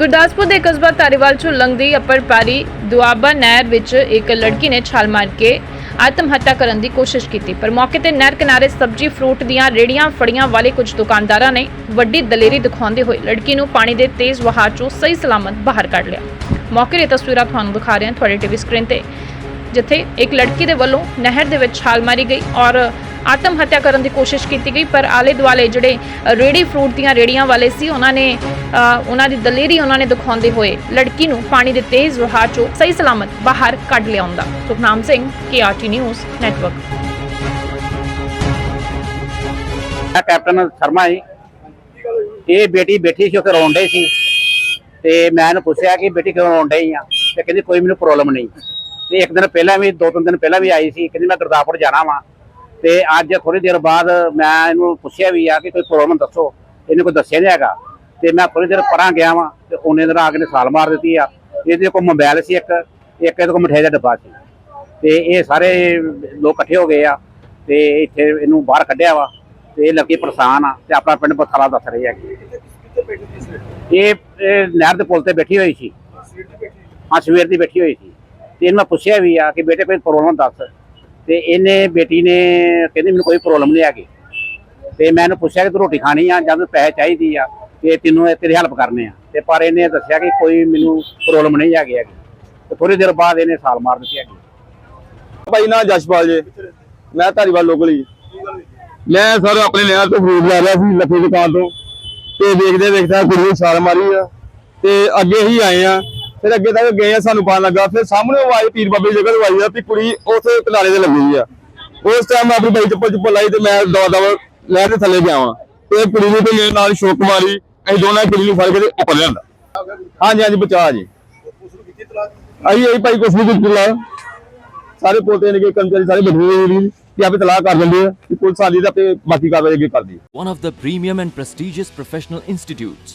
ਗੁਰਦਾਸਪੁਰ ਦੇ ਕਸਬਾ ਧਾਰੀਵਾਲ ਚੋਂ ਲੰਘਦੀ ਅੱਪਰ ਪਾਰੀ ਦੁਆਬਾ ਨਹਿਰ ਵਿੱਚ ਇੱਕ ਲੜਕੀ ਨੇ ਛਾਲ ਮਾਰ ਕੇ ਆਤਮ ਹੱਤਿਆ ਕਰਨ ਦੀ ਕੋਸ਼ਿਸ਼ ਕੀਤੀ। ਪਰ ਮੌਕੇ ਤੇ ਨਹਿਰ ਕਿਨਾਰੇ ਸਬਜ਼ੀ, ਫਰੂਟ ਦੀਆਂ ਰੇੜੀਆਂ ਫੜੀਆਂ ਵਾਲੇ ਕੁਝ ਦੁਕਾਨਦਾਰਾਂ ਨੇ ਵੱਡੀ ਦਲੇਰੀ ਦਿਖਾਉਂਦੇ ਹੋਏ ਲੜਕੀ ਨੂੰ ਪਾਣੀ ਦੇ ਤੇਜ਼ ਵਹਾਅ ਚੋਂ ਸਹੀ ਸਲਾਮਤ ਬਾਹਰ ਕੱਢ ਲਿਆ। ਮੌਕੇ ਦੀਆਂ ਤਸਵੀਰਾਂ ਤੁਹਾਨੂੰ ਦਿਖਾ ਰਹੇ ਹਾਂ ਤੁਹਾਡੇ ਟੀਵੀ ਸਕਰੀਨ ਤੇ, ਜਿੱਥੇ ਇੱਕ ਲੜਕੀ ਦੇ ਵੱਲੋਂ ਨਹਿਰ ਦੇ ਵਿੱਚ ਛਾਲ ਮਾਰੀ ਗਈ ਔਰ ਆਤਮ ਹੱਤਿਆ ਕਰਨ ਦੀ ਕੋਸ਼ਿਸ਼ ਕੀਤੀ ਗਈ ਪਰ ਆਲੇ ਦੁਆਲੇ ਜਿਹੜੇ ਅ, ਫਰੂਟ ਦੀਆਂ ਰੇੜੀਆਂ ਵਾਲੇ ਸੀ ਉਹਨਾਂ ਨੇ ਉਹਨਾਂ ਦੀ ਦਲੇਰੀ ਉਹਨਾਂ ਨੇ ਦਿਖਾਉਂਦੇ ਹੋਏ ਲੜਕੀ ਨੂੰ ਪਾਣੀ ਦੇ ਤੇਜ਼ ਵਹਾਅ ਚੋਂ ਸਹੀ ਸਲਾਮਤ ਬਾਹਰ ਕੱਢ ਲਿਆਉਂਦਾ Sukhnam Singh KRT news network. ਮੈਂ ਕੈਪਟਨ ਸ਼ਰਮਾ ਜੀ। ਇਹ ਬੇਟੀ ਬੈਠੀ ਸੀ ਉੱਥੇ ਰੋਣ ਡਈ ਸੀ। ਤੇ ਮੈਂ ਇਹਨੂੰ ਪੁੱਛਿਆ ਕਿ ਬੇਟੀ ਕਿਉਂ ਰੋਣ ਡਈ ਆ? ਤੇ ਕਹਿੰਦੀ ਕੋਈ ਮੈਨੂੰ ਪ੍ਰੋਬਲਮ ਨਹੀਂ। ਤੇ ਇੱਕ ਦਿਨ ਪਹਿਲਾਂ ਵੀ ਦੋ ਤਿੰਨ ਦਿਨ ਪਹਿਲਾਂ ਵੀ ਆਈ ਸੀ ਕਹਿੰਦੀ ਮੈਂ ਗੁਰਦਾਸਪੁਰ ਜਾਣਾ ਵਾਂ। ਤੇ ਅੱਜ ਥੋੜੀ ਦੇਰ ਬਾਅਦ ਮੈਂ ਇਹਨੂੰ ਪੁੱਛਿਆ ਵੀ ਆ ਕਿ ਕੋਈ ਪ੍ਰੋਬਲਮ ਦੱਸੋ। ਇਹਨੇ ਕੋਈ ਦੱਸਿਆ ਨਹੀਂ ਹੈਗਾ। ਤੇ ਮੈਂ ਥੋੜੀ ਦੇਰ ਪਰਾਂ ਗਿਆ ਵਾਂ ਤੇ ਉਹਨੇ ਦਿਨ ਆ ਕੇ ਨੇ ਸਾਲ ਮਾਰ ਦਿੱਤੀ ਆ। ਇਹਦੇ ਕੋਲ ਮੋਬਾਈਲ ਸੀ ਇੱਕ। ਇੱਕ ਇਹਦੇ ਕੋਲ ਮਠਿਆਈ ਦਾ ਡੱਬਾ ਸੀ। ਤੇ ਇਹ ਸਾਰੇ ਲੋਕ ਇਕੱਠੇ ਹੋ ਗਏ ਆ। ਤੇ ਇੱਥੇ ਇਹਨੂੰ ਬਾਹਰ ਕੱਢਿਆ ਵਾ। ਤੇ ਇਹ ਲੱਗੀ ਪਰੇਸ਼ਾਨ ਆ ਤੇ ਆਪਣਾ ਪਿੰਡ ਬਥਾਲਾ ਦੱਸ ਰਹੀ ਹੈਗੀ ਇਹ ਨਹਿਰ ਦੇ ਪੁਲ ਤੇ ਬੈਠੀ ਹੋਈ ਸੀ। ਹਾਂ, ਸਵੇਰ ਦੀ ਬੈਠੀ ਹੋਈ ਸੀ। ਤੇ ਇਹਨੂੰ ਮੈਂ ਪੁੱਛਿਆ ਵੀ ਆ ਕਿ ਬੇਟੇ ਕੋਈ ਪ੍ਰੋਬਲਮ ਦੱਸ। ਤੇ ਇਹਨੇ ਬੇਟੀ ਨੇ ਕਹਿੰਦੀ ਮੈਨੂੰ ਕੋਈ ਪ੍ਰੋਬਲਮ ਨਹੀਂ ਹੈਗੀ। ਤੇ ਮੈਂ ਇਹਨੂੰ ਪੁੱਛਿਆ ਕਿ ਤੂੰ ਰੋਟੀ ਖਾਣੀ ਆ ਜਾਂ ਤੈਨੂੰ ਪੈਸੇ ਚਾਹੀਦੀ ਆ ਤੇ ਤੈਨੂੰ ਇਹ ਤੇਰੀ ਹੈਲਪ ਕਰਨੇ ਆ। ਤੇ ਪਰ ਇਹਨੇ ਦੱਸਿਆ ਕਿ ਕੋਈ ਮੈਨੂੰ ਪ੍ਰੋਬਲਮ ਨਹੀਂ ਹੈਗੀ ਹੈਗੀ। ਤੇ ਥੋੜੀ ਦੇਰ ਬਾਅਦ ਇਹਨੇ ਸਾਲ ਮਾਰ ਦਿੱਤੀ ਹੈਗੀ। ਭਾਈ ਨਾ ਜਸ਼ਪਾਲ ਜੀ। ਮੈਂ ਧਾਰੀਵਾਲ ਲੋਕਲ ਜੀ। ਮੈਂ ਸਰ ਆਪਣੇ ਨਹਿਰ ਤੋਂ ਫਰੂਟ ਲੈ ਰਿਹਾ ਸੀ ਲੱਖੇ ਦੁਕਾਨ ਤੋਂ। ਤੇ ਵੇਖਦੇ ਵੇਖਦਾ ਕੁੜੀ ਸਾਲ ਮਾਰੀ ਆ। ਤੇ ਅੱਗੇ ਹੀ ਆਏ ਆ। ਫਿਰ ਅੱਗੇ ਤੱਕ ਗਏ ਆ ਸਾਨੂੰ ਪਤਾ ਲੱਗਾ। ਫਿਰ ਸਾਹਮਣੇ ਉਹ ਆਏ ਪੀਰ ਬਾਬੇ ਦੀ ਜਗ੍ਹਾ ਤੋਂ ਆਈ ਆ ਵੀ ਕੁੜੀ ਉੱਥੇ ਕਿਨਾਰੇ ਤੇ ਲੱਗੀ ਆ। ਉਸ ਟਾਈਮ ਮੈਂ ਆਪਣੀ ਬਾਈ ਚੱਪਲ ਚੁੱਪਲ ਲਾਈ ਤੇ ਮੈਂ ਦਵਾ ਦਵਾ ਨਹਿਰ ਦੇ ਥੱਲੇ ਗਿਆ ਵਾਂ। ਤੇ ਕੁੜੀ ਨੂੰ ਤੇ ਮੇਰੇ ਨਾਲ ਸ਼ੋਕ ਮਾਰੀ ਅਸੀਂ ਦੋਨਾਂ ਕੁੜੀ ਨੂੰ ਫੜ ਕੇ ਤੇ ਉੱਪਰ ਲਿਆਂਦਾ। ਹਾਂਜੀ ਹਾਂਜੀ ਬਚਾ ਜੀ। ਅਸੀਂ ਇਹੀ ਭਾਈ ਕੁਛ ਨਹੀਂ ਕੀਤਾ ਸਾਰੇ ਪੋਤੇ ਨੇ ਕਿ ਕਰਮਚਾਰੀ ਸਾਰੇ ਬੈਠੇ ਹੋਏ ਨੇ ਕਿ ਆਪੇ ਤਲਾਕ ਕਰ ਦਿੰਦੇ ਆ ਕਿ ਪੁਲਿਸ ਆਲੀ ਦਾ ਆਪੇ ਬਾਕੀ ਕਾਰਵਾਈ ਅੱਗੇ ਕਰਦੀ ਹੈ one of the premium and prestigious professional institutes,